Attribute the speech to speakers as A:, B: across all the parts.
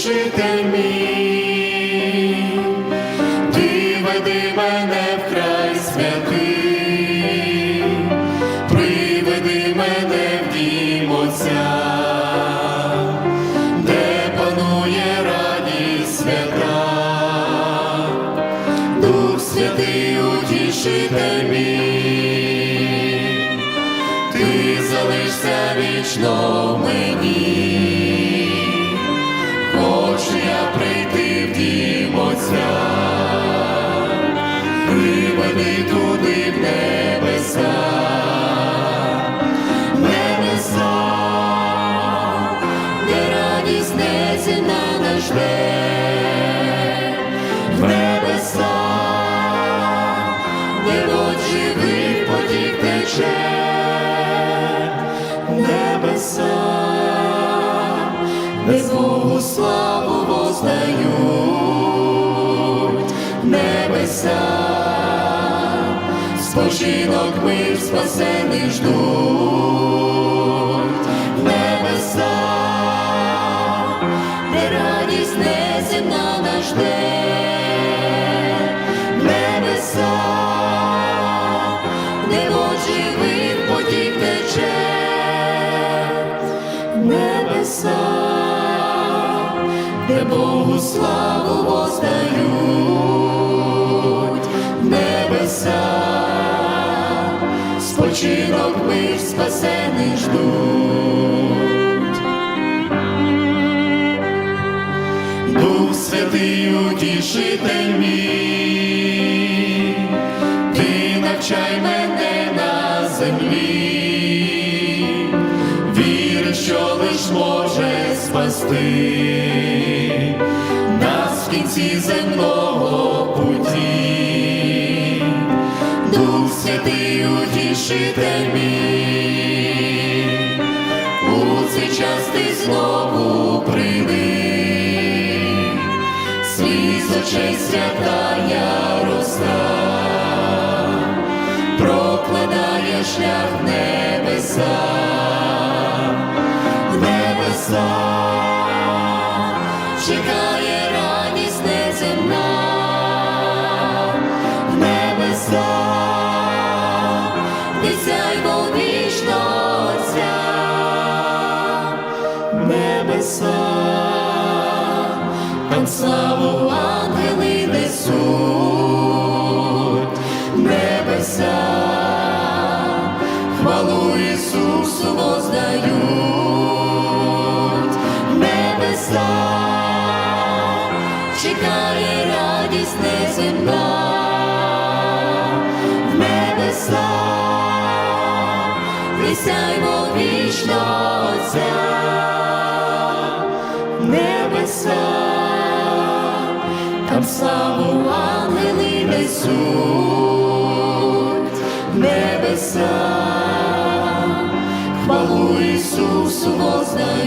A: Утішитель мій, ти веди мене в край святий, приведи мене в дім Отця, де панує радість свята, Дух святий утішитель мій, ти залишся вічно мені. В небеса, де вод живих потік тече, небеса, де Богу славу воздають, небеса, спочинок мир спасених ждуть, Богу славу воздають, небеса, спочинок мир спасених ждуть. Дух Святий утішитель мій, ти навчай мене на землі, віри, що лиш може спасти утішитель мій, у цей час ти знову прийди, свій з очей святая роса, прокладає шлях небеса, небеса, чекає Отця, небеса, там славу ангели несуть, небеса, хвалу Ісусу воздають, небеса, чекає радість неземна, вічного Отця, небеса, там славу ангели несуть, небеса, хвалу Ісусу воздають.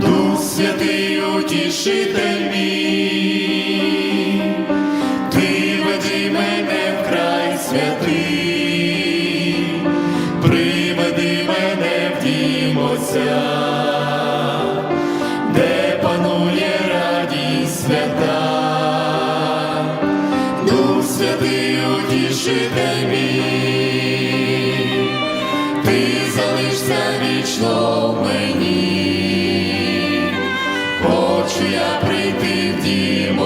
A: Дух Святий утішитель мій, дім де панує радість свята, Дух Святий утішитель мій, ти залишся вічно мені. Хочу я прийти в дім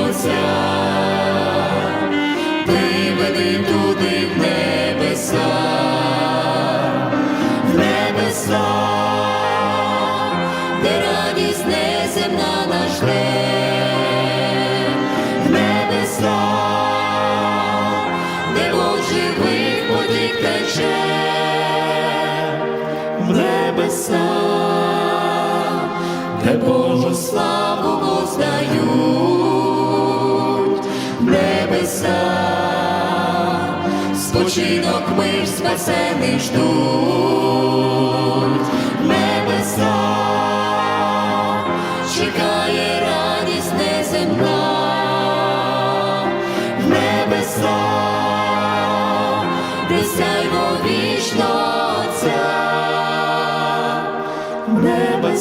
A: тече, в небеса де Божу славу воздають, небеса, спочинок ми спасених ждуть, небеса,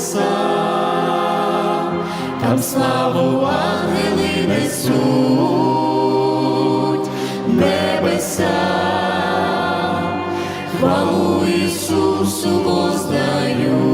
A: небеса, там славу ангели несуть, небеса, хвалу Ісусу воздають.